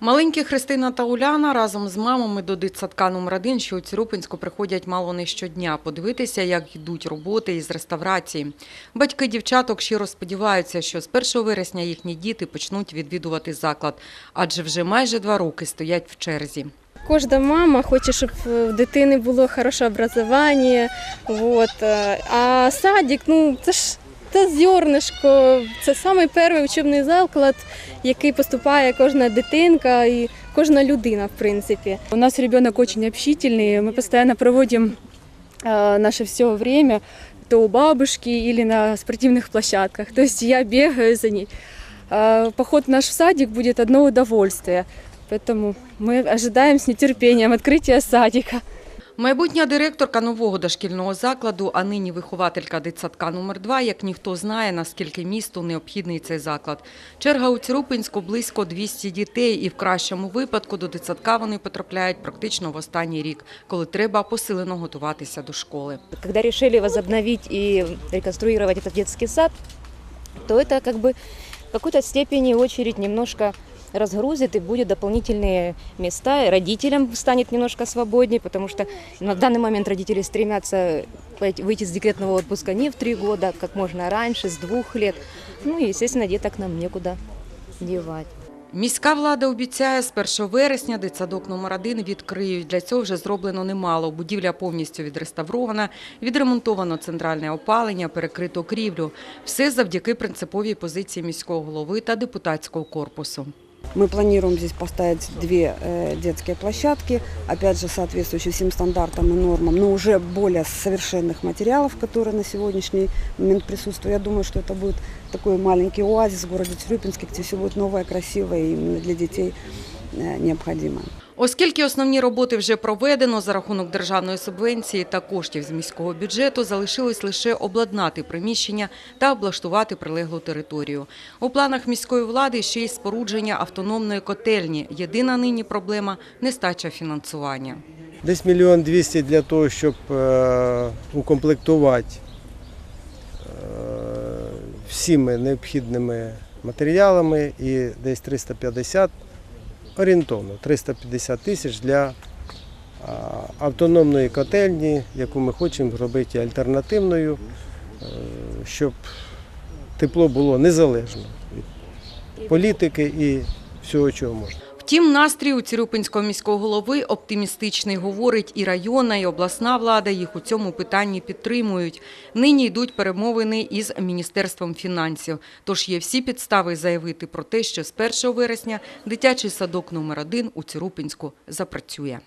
Маленькі Христина та Уляна разом з мамами до дитсадка номер 1 що у Цірупинську приходять мало не щодня подивитися, як йдуть роботи із реставрації. Батьки дівчаток щиро сподіваються, що з 1 вересня їхні діти почнуть відвідувати заклад, адже вже майже два роки стоять в черзі. Кожна мама хоче, щоб в дитини було хороше образування. Е, А садик, ну це ж це зернишко, це самий перший учебний заклад, який поступає кожна дитинка і кожна людина, в принципі. У нас ребенок очень общительный, мы постоянно проводим э, наше все время то у бабушки или на спортивных площадках. То есть я бегаю за ней. А Поход в наш в садик будет одно удовольствие. Поэтому мы ожидаем с нетерпением открытия садика. Майбутня директорка нового дошкільного закладу, а нині вихователька дитсадка номер 2 як ніхто знає, наскільки місту необхідний цей заклад. Черга у Цірупинську близько 200 дітей, і в кращому випадку до дитсадка вони потрапляють практично в останній рік, коли треба посилено готуватися до школи. Когда решили возобновить и реконструировать этот детский сад, то это как бы в какой-то степени очередь немножко разгрузит и будет дополнительные места. И родителям станет немножко свободнее, потому что на данный момент родители стремятся пойти- выйти с декретного отпуска не в три года, как можно раньше, с двух лет. Ну и, естественно, деток нам некуда девать. Міська влада обіцяє, з 1 вересня дитсадок номер 1 відкриють. Для цього вже зроблено немало. Будівля повністю відреставрована, відремонтовано центральне опалення, перекрито крівлю. Все завдяки принциповій позиції міського голови та депутатського корпусу. Мы планируем здесь поставить две э, детские площадки, опять же, соответствующие всем стандартам и нормам, но уже более совершенных материалов, которые на сегодняшний момент присутствуют. Я думаю, что это будет такой маленький оазис в городе Тюрюпинске, где все будет новое, красивое и именно для детей э, необходимое. Оскільки основні роботи вже проведено за рахунок державної субвенції та коштів з міського бюджету, залишилось лише обладнати приміщення та облаштувати прилеглу територію. У планах міської влади ще й спорудження автономної котельні. Єдина нині проблема – нестача фінансування. Десь мільйон двісті для того, щоб е, укомплектувати е, всіми необхідними матеріалами і десь 350, орієнтовно 350 тисяч для автономної котельні, яку ми хочемо зробити альтернативною, е, щоб тепло було незалежно від політики і всього, чого можна. Втім, настрій у Цірюпинського міського голови оптимістичний, говорить і районна, і обласна влада їх у цьому питанні підтримують. Нині йдуть перемовини із Міністерством фінансів. Тож є всі підстави заявити про те, що з 1 вересня дитячий садок номер 1 у Цірупинську запрацює.